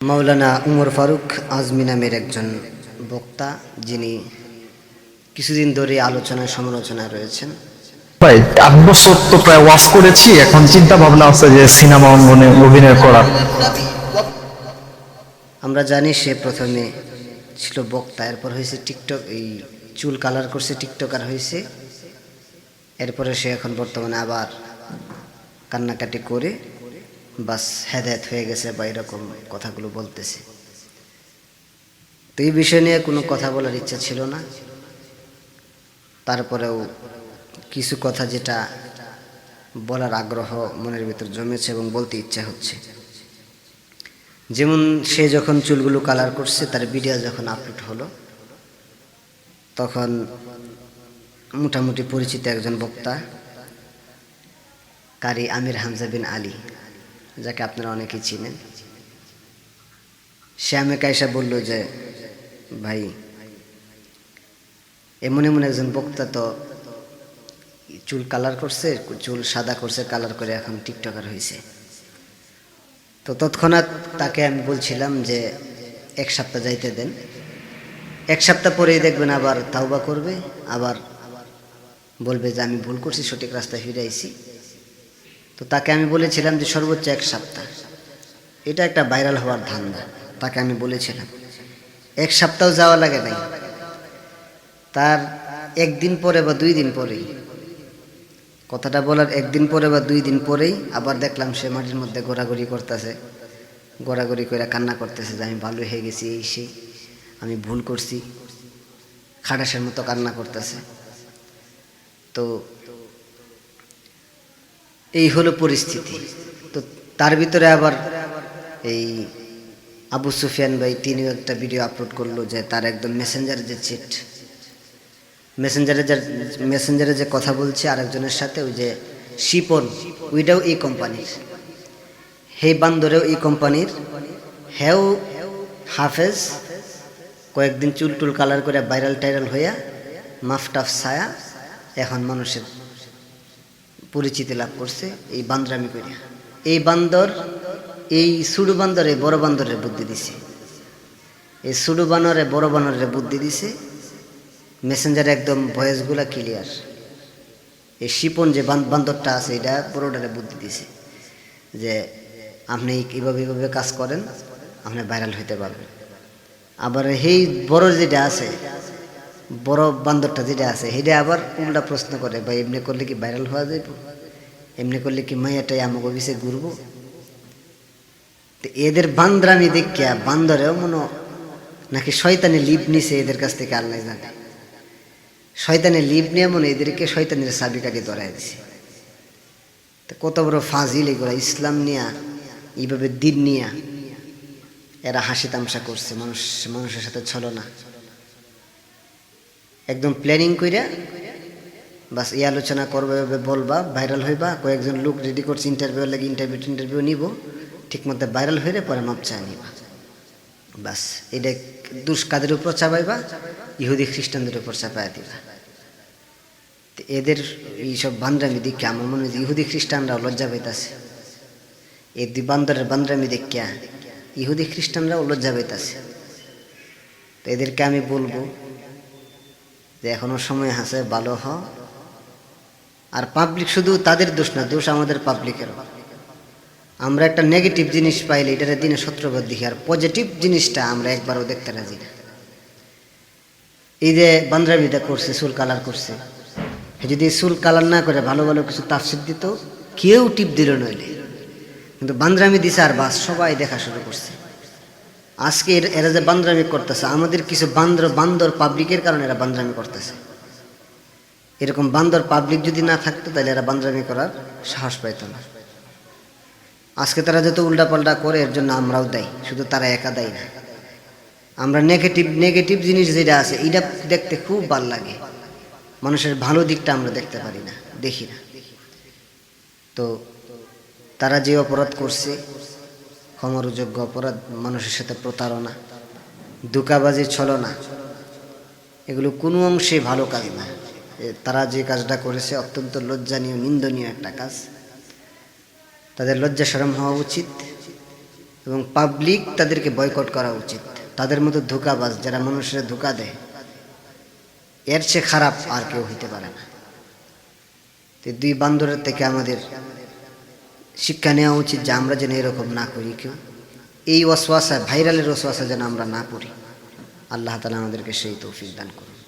মাওলানা উমর ফারুক আজমি নামের একজন বক্তা যিনি কিছুদিন ধরে আলোচনায় সমালোচনায় রয়েছেন। আট বছর তো প্রায় ওয়াশ করেছি এখন চিন্তা ভাবনা আছে যে সিনেমা অঙ্গনে অভিনয় করার আমরা জানি সে প্রথমে ছিল বক্তা এরপর হয়েছে টিকটক এই চুল কালার করছে টিকটকার হয়েছে। এরপরে সে এখন বর্তমানে আবার কান্নাকাটি করে বাস হেদায়ত হয়ে গেছে বা এরকম কথাগুলো বলতেছে। তো এই বিষয় নিয়ে কোনো কথা বলার ইচ্ছা ছিল না। তারপরেও কিছু কথা যেটা বলার আগ্রহ মনের ভিতর জমেছে এবং বলতে ইচ্ছা হচ্ছে। যেমন সে যখন চুলগুলো কালার করছে, তার ভিডিও যখন আপলোড হলো, তখন মোটামুটি পরিচিত একজন বক্তা, কারি আমির হামজা বিন আলী। যাকে আপনারা অনেকেই চিনেন। সে আমাকে এসে বলল যে, ভাই, এমন এমন একজন বক্তা তো চুল কালার করছে, চুল সাদা করছে কালার করে এখন টিকটকার হয়েছে। তো তৎক্ষণাৎ তাকে আমি বলছিলাম যে, এক সপ্তাহ যাইতে দেন। এক সপ্তাহ পরেই দেখবেন আবার তাওবা করবে, আবার বলবে যে, আমি ভুল করছি, সঠিক রাস্তায় ফিরে আইছি। তো তাকে আমি বলেছিলাম যে সর্বোচ্চ এক সপ্তাহ। এটা একটা ভাইরাল হওয়ার ধান্দা, তাকে আমি বলেছিলাম। এক সপ্তাহ যাওয়া লাগে নাই। তার একদিন পরে বা দুই দিন পরেই, কথাটা বলার একদিন পরে বা দুই দিন পরেই আবার দেখলাম সে মাটির মধ্যে ঘোরাঘুরি করতেছে। ঘোরাঘুরি করে কান্না করতেছে যে আমি ভালো হয়ে গেছি, এই সেই, আমি ভুল করছি। খাটাসের মতো কান্না করতেছে। তো এই হলো পরিস্থিতি। তো তার ভিতরে আবার এই আবু সুফিয়ান ভাই, তিনিও একটা ভিডিও আপলোড করল যে তার একদম মেসেঞ্জারে যে চিট মেসেঞ্জারে যে মেসেঞ্জারে যে কথা বলছে আরেকজনের সাথে, ওই যে শিপন, ওইটাও এই কোম্পানির হে বান্দরেও এই কোম্পানির হেও হাফেজ, কয়েকদিন চুল টুল কালার করে ভাইরাল টাইরাল হইয়া মাফটাফ ছায়া, এখন মানুষের পরিচিতি লাভ করছে এই বান্দরামি করে এই বান্দর, এই সুডু বান্দরে বড় বান্দরের বুদ্ধি দিছে। এই সুডু বানরে বড় বানরের বুদ্ধি দিছে। মেসেঞ্জার একদম ভয়েসগুলা ক্লিয়ার। এই শিপন যে বান্দরটা আছে, এটা পুরোটারে বুদ্ধি দিছে যে আপনি এইভাবে এইভাবে কাজ করেন, আপনি ভাইরাল হইতে পারবেন। আবার এই বড় যেটা আছে বড় বান্দরটা যেটা আছে, সেটা আবার উল্টা প্রশ্ন করে? ভাই, এমনি করলে কি ভাইরাল হওয়া যাইব? এমনি করলে কি মাইয়াটাই আমাকে অফিসে ঘুরবো? তো এদের বান্দ্রামি দেখিয়া বান্দরেও মনে নাকি শয়তানে লিপ নিছে এদের কাছ থেকে, আল্লাহ জানে। শয়তানের লিপ নিয়ে মনে এদেরকে শয়তানের চাবি কাটি ধরাই দিছে। তো কত বড় ফাজিল এগুলো, ইসলাম নিয়া, এইভাবে দিন নিয়া, এরা হাসি তামসা করছে, মানুষ মানুষের সাথে ছলনা। একদম প্ল্যানিং কইরা বাস এই আলোচনা করবে, বলবা ভাইরাল হইবা, কয়েকজন লোক রেডি করছে ইন্টারভিউ লাগে ইন্টারভিউ ইন্টারভিউ নিব ঠিক মতো ভাইরাল হইলে পরে মাপ চায় নিবা। বাস এটা দুষ্কাদের উপর চাপাইবা? ইহুদি খ্রিস্টানদের উপর চাপাই দিবা। এদের এইসব বান্দ্রামি দেখে আমার মনে হয় ইহুদি খ্রিস্টানরাও লজ্জা পাইতাছে। এই দুই বান্দরের বান্দ্রামি দেখিয়া ইহুদি খ্রিস্টানরাও লজ্জা পাইতাছে। তো এদেরকে আমি বলব যে এখনও সময় আছে, ভালো হ আর পাবলিক শুধু তাদের দোষ না, দোষ আমাদের পাবলিকেরও আমরা একটা নেগেটিভ জিনিস পাইলে এটার দিনে সত্রবার দেখি, আর পজিটিভ জিনিসটা আমরা একবারও দেখতে রাজি না। এই যে বান্দ্রামিটা করছে, চুল কালার করছে। যদি চুল কালার না করে, ভালো ভালো কিছু তাফসির দিত, কেউ টিপ দিল নইলে। কিন্তু বান্দ্রামি দিছে আর বাস, সবাই দেখা শুরু করছে। আজকে এর- যে বান্দ্রামি করতেছে, আমাদের কিছু বান্দর বান্দর পাবলিকের কারণে এরা বান্দ্রামি করতেছে। এরকম বান্দর পাবলিক যদি না থাকতো, তাহলে এরা বান্দ্রামি করার সাহস পাইত না। আজকে তারা যত উল্টাপাল্টা করে, এর জন্য আমরাও দেয়। শুধু তারা একা দেয় না। আমরা নেগেটিভ নেগেটিভ জিনিস যেটা আছে, এটা দেখতে খুব ভালো লাগে। মানুষের ভালো দিকটা আমরা দেখতে পারি না, দেখি না। তো তারা যে অপরাধ করছে ক্ষমরযোগ্য অপরাধ মানুষের সাথে প্রতারণা দুকাবাজি ছলনা, এগুলো কোনো অংশে ভালো কাজ না। তারা যে কাজটা করেছে অত্যন্ত লজ্জানীয়, নিন্দনীয় একটা কাজ। তাদের লজ্জা সরম হওয়া উচিত এবং পাবলিক তাদেরকে বয়কট করা উচিত। তাদের মতো ধোকাবাজ যারা মানুষের ধোকা দেয়, এর চেয়ে খারাপ আর কেউ হইতে পারে না। দুই বান্দরের থেকে আমাদের শিক্ষা নেওয়া উচিত যে আমরা যেন এরকম না করি কেউ। এই অশ্বাসায় ভাইরালের ওয়াসওয়াসা যেন আমরা না পড়ি। আল্লাহ তালা আমাদেরকে সেই তৌফিক দান করুন।